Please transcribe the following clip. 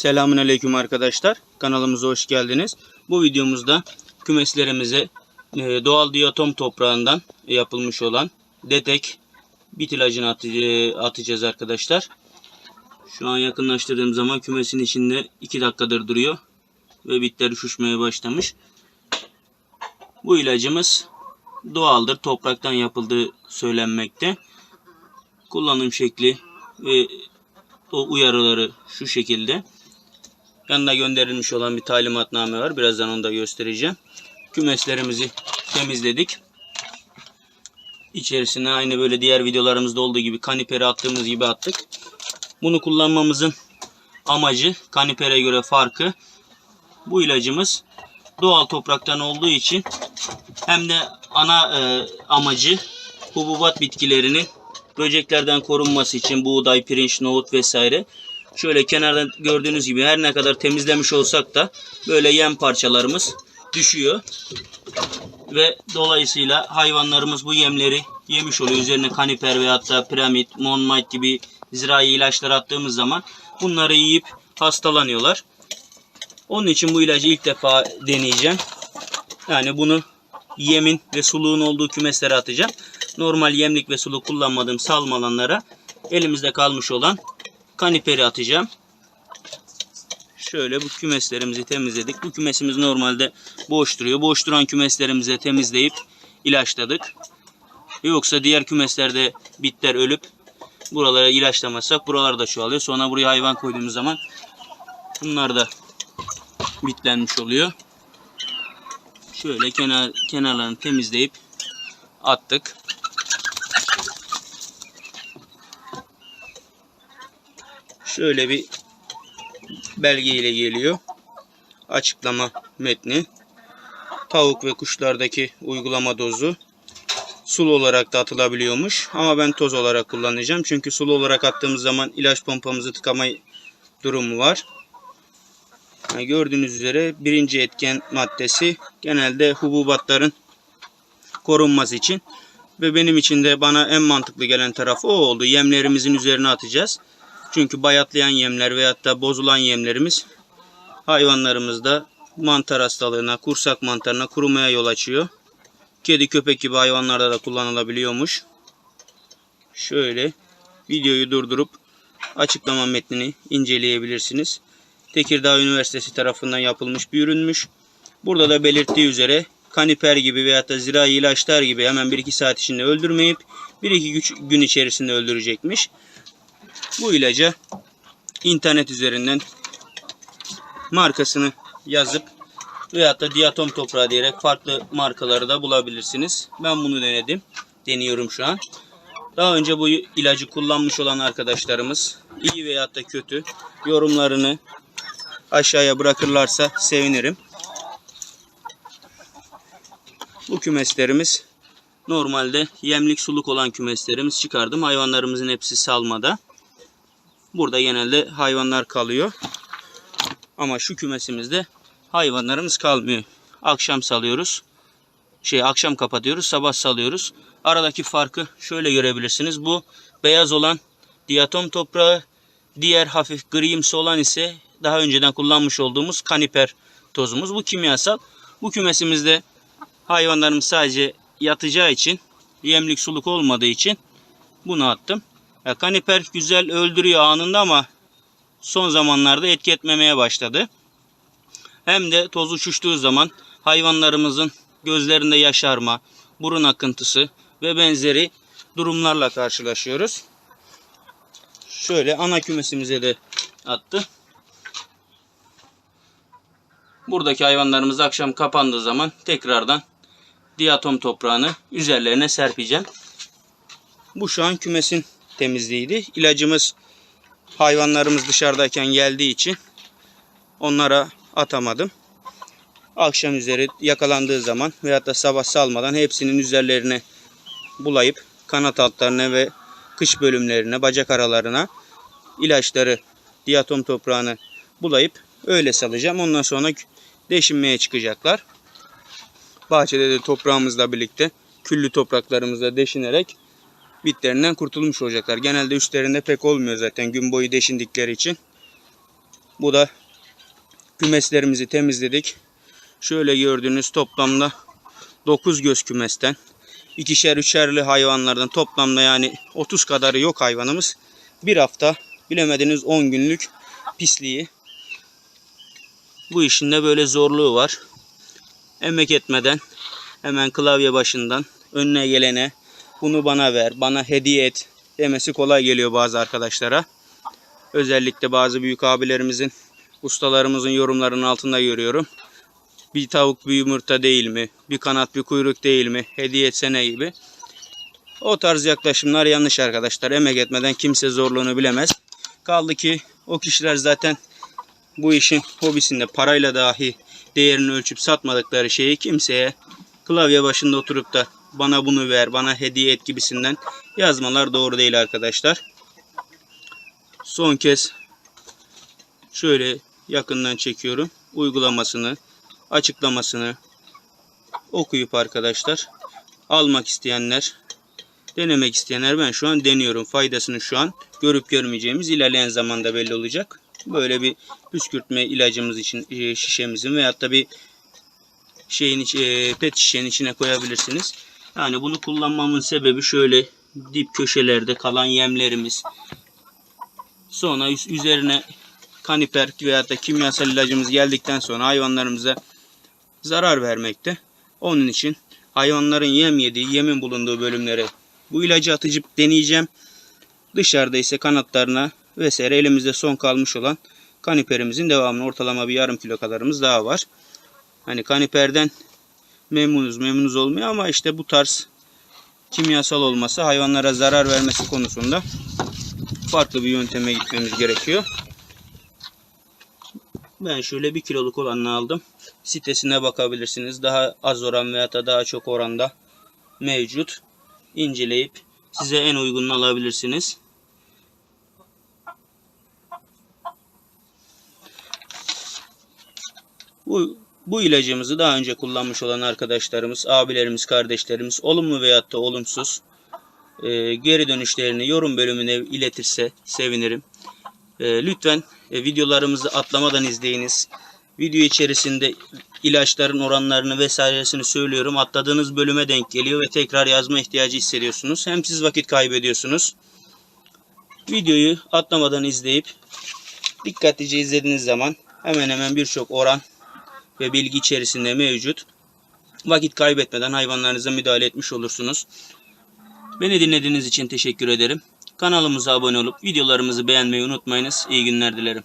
Selamünaleyküm arkadaşlar. Kanalımıza hoş geldiniz. Bu videomuzda kümeslerimize e, doğal diatom toprağından yapılmış olan detek bit ilacını atı- atacağız arkadaşlar. Şu an yakınlaştırdığım zaman kümesin içinde 2 dakikadır duruyor ve bitler üşüşmeye başlamış. Bu ilacımız doğaldır. Topraktan yapıldığı söylenmekte. Kullanım şekli ve o uyarıları şu şekilde. Yanına gönderilmiş olan bir talimatname var. Birazdan onu da göstereceğim. Kümeslerimizi temizledik. İçerisine aynı böyle diğer videolarımızda olduğu gibi kaniperi attığımız gibi attık. Bunu kullanmamızın amacı kanipere göre farkı bu ilacımız doğal topraktan olduğu için hem de ana e, amacı hububat bitkilerinin böceklerden korunması için buğday, pirinç, nohut vesaire. Şöyle kenardan gördüğünüz gibi her ne kadar temizlemiş olsak da böyle yem parçalarımız düşüyor. Ve dolayısıyla hayvanlarımız bu yemleri yemiş oluyor. Üzerine kaniper veyahut da piramit, monmite gibi zirai ilaçlar attığımız zaman bunları yiyip hastalanıyorlar. Onun için bu ilacı ilk defa deneyeceğim. Yani bunu yemin ve suluğun olduğu kümeslere atacağım. Normal yemlik ve suluk kullanmadığım salma alanlara elimizde kalmış olan kaniperi atacağım. Şöyle bu kümeslerimizi temizledik. Bu kümesimiz normalde boş duruyor. Boş duran kümeslerimizi temizleyip ilaçladık. Yoksa diğer kümeslerde bitler ölüp buralara ilaçlamazsak buralar da çoğalıyor. Sonra buraya hayvan koyduğumuz zaman bunlar da bitlenmiş oluyor. Şöyle kenar kenarlarını temizleyip attık. Şöyle bir belge ile geliyor. Açıklama metni. Tavuk ve kuşlardaki uygulama dozu sulu olarak da atılabiliyormuş. Ama ben toz olarak kullanacağım. Çünkü sulu olarak attığımız zaman ilaç pompamızı tıkama durumu var. Yani gördüğünüz üzere birinci etken maddesi genelde hububatların korunması için ve benim için de bana en mantıklı gelen tarafı o oldu. Yemlerimizin üzerine atacağız. Çünkü bayatlayan yemler veyahut da bozulan yemlerimiz hayvanlarımızda mantar hastalığına, kursak mantarına, kurumaya yol açıyor. Kedi, köpek gibi hayvanlarda da kullanılabiliyormuş. Şöyle videoyu durdurup açıklama metnini inceleyebilirsiniz. Tekirdağ Üniversitesi tarafından yapılmış bir ürünmüş. Burada da belirttiği üzere kaniper gibi veyahut da zirai ilaçlar gibi hemen 1-2 saat içinde öldürmeyip 1-2 gün içerisinde öldürecekmiş. Bu ilaca internet üzerinden markasını yazıp veyahut da diatom toprağı diyerek farklı markaları da bulabilirsiniz. Ben bunu denedim. Deniyorum şu an. Daha önce bu ilacı kullanmış olan arkadaşlarımız iyi veyahut da kötü yorumlarını aşağıya bırakırlarsa sevinirim. Bu kümeslerimiz normalde yemlik suluk olan kümeslerimiz çıkardım. Hayvanlarımızın hepsi salmada. Burada genelde hayvanlar kalıyor. Ama şu kümesimizde hayvanlarımız kalmıyor. Akşam salıyoruz. Şey akşam kapatıyoruz, sabah salıyoruz. Aradaki farkı şöyle görebilirsiniz. Bu beyaz olan diatom toprağı, diğer hafif grimsi olan ise daha önceden kullanmış olduğumuz kaniper tozumuz. Bu kimyasal. Bu kümesimizde hayvanlarımız sadece yatacağı için, yemlik suluk olmadığı için bunu attım. Ya kaniper güzel öldürüyor anında ama son zamanlarda etki etmemeye başladı. Hem de toz uçuştuğu zaman hayvanlarımızın gözlerinde yaşarma, burun akıntısı ve benzeri durumlarla karşılaşıyoruz. Şöyle ana kümesimize de attı. Buradaki hayvanlarımız akşam kapandığı zaman tekrardan diatom toprağını üzerlerine serpeceğim. Bu şu an kümesin temizliğiydi. İlacımız hayvanlarımız dışarıdayken geldiği için onlara atamadım. Akşam üzeri yakalandığı zaman veyahut da sabah salmadan hepsinin üzerlerine bulayıp kanat altlarına ve kış bölümlerine, bacak aralarına ilaçları, diatom toprağını bulayıp öyle salacağım. Ondan sonra deşinmeye çıkacaklar. Bahçede de toprağımızla birlikte küllü topraklarımızla deşinerek bitlerinden kurtulmuş olacaklar. Genelde üstlerinde pek olmuyor zaten gün boyu deşindikleri için. Bu da kümeslerimizi temizledik. Şöyle gördüğünüz toplamda 9 göz kümesten ikişer üçerli hayvanlardan toplamda yani 30 kadarı yok hayvanımız. Bir hafta bilemediniz 10 günlük pisliği. Bu işin de böyle zorluğu var. Emek etmeden hemen klavye başından önüne gelene bunu bana ver, bana hediye et demesi kolay geliyor bazı arkadaşlara. Özellikle bazı büyük abilerimizin, ustalarımızın yorumlarının altında görüyorum. Bir tavuk bir yumurta değil mi? Bir kanat bir kuyruk değil mi? Hediye etsene gibi. O tarz yaklaşımlar yanlış arkadaşlar. Emek etmeden kimse zorluğunu bilemez. Kaldı ki o kişiler zaten bu işin hobisinde parayla dahi değerini ölçüp satmadıkları şeyi kimseye klavye başında oturup da bana bunu ver, bana hediye et gibisinden yazmalar doğru değil arkadaşlar. Son kez şöyle yakından çekiyorum. Uygulamasını, açıklamasını okuyup arkadaşlar almak isteyenler, denemek isteyenler ben şu an deniyorum. Faydasını şu an görüp görmeyeceğimiz ilerleyen zamanda belli olacak. Böyle bir püskürtme ilacımız için e, şişemizin veyahut da bir şeyin e, pet şişenin içine koyabilirsiniz. Yani bunu kullanmamın sebebi şöyle dip köşelerde kalan yemlerimiz. Sonra üz- üzerine kaniper veyahut da kimyasal ilacımız geldikten sonra hayvanlarımıza zarar vermekte. Onun için hayvanların yem yediği, yemin bulunduğu bölümlere bu ilacı atıcı deneyeceğim. Dışarıda ise kanatlarına vesaire elimizde son kalmış olan kaniperimizin devamını ortalama bir yarım kilo kadarımız daha var. Hani kaniperden memnunuz memnunuz olmuyor ama işte bu tarz kimyasal olması hayvanlara zarar vermesi konusunda farklı bir yönteme gitmemiz gerekiyor. Ben şöyle bir kiloluk olanını aldım. Sitesine bakabilirsiniz. Daha az oran veya da daha çok oranda mevcut. İnceleyip size en uygununu alabilirsiniz. Bu, bu ilacımızı daha önce kullanmış olan arkadaşlarımız, abilerimiz, kardeşlerimiz olumlu veyahut da olumsuz e, geri dönüşlerini yorum bölümüne iletirse sevinirim. E, lütfen e, videolarımızı atlamadan izleyiniz. Video içerisinde ilaçların oranlarını vesairesini söylüyorum. Atladığınız bölüme denk geliyor ve tekrar yazma ihtiyacı hissediyorsunuz. Hem siz vakit kaybediyorsunuz. Videoyu atlamadan izleyip dikkatlice izlediğiniz zaman hemen hemen birçok oran ve bilgi içerisinde mevcut. Vakit kaybetmeden hayvanlarınıza müdahale etmiş olursunuz. Beni dinlediğiniz için teşekkür ederim. Kanalımıza abone olup videolarımızı beğenmeyi unutmayınız. İyi günler dilerim.